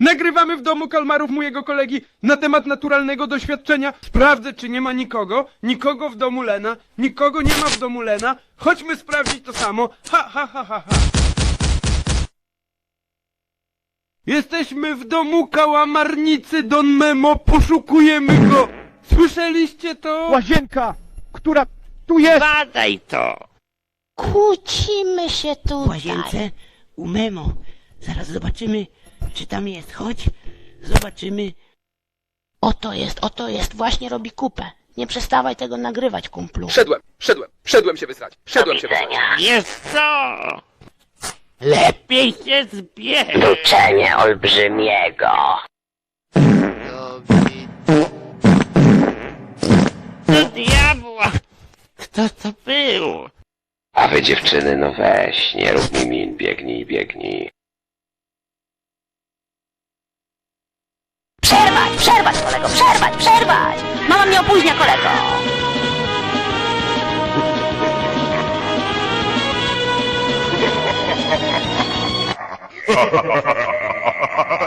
Nagrywamy w domu kalmarów mojego kolegi na temat naturalnego doświadczenia. Sprawdzę, czy nie ma nikogo. Nikogo w domu Lena. Nikogo nie ma w domu Lena. Chodźmy sprawdzić to samo. Ha, ha, ha, ha, ha. Jesteśmy w domu kałamarnicy Don Memo. Poszukujemy go. Słyszeliście to? Łazienka, która tu jest! Badaj to! Kłócimy się W tutaj. łazience u Memo. Zaraz zobaczymy, czy tam jest. Chodź, zobaczymy. Oto jest, oto jest, właśnie robi kupę. Nie przestawaj tego nagrywać, kumplu. Szedłem, szedłem, szedłem się wysrać, szedłem się wysrać. Wiesz co? Lepiej się zbierz! Uczenie olbrzymiego. Do diabła! Kto to był? A wy dziewczyny, no weź, nie rób mi min, biegnij, biegnij. Przerwać, kolego, przerwać, przerwać! Mama mnie opóźnia, kolego!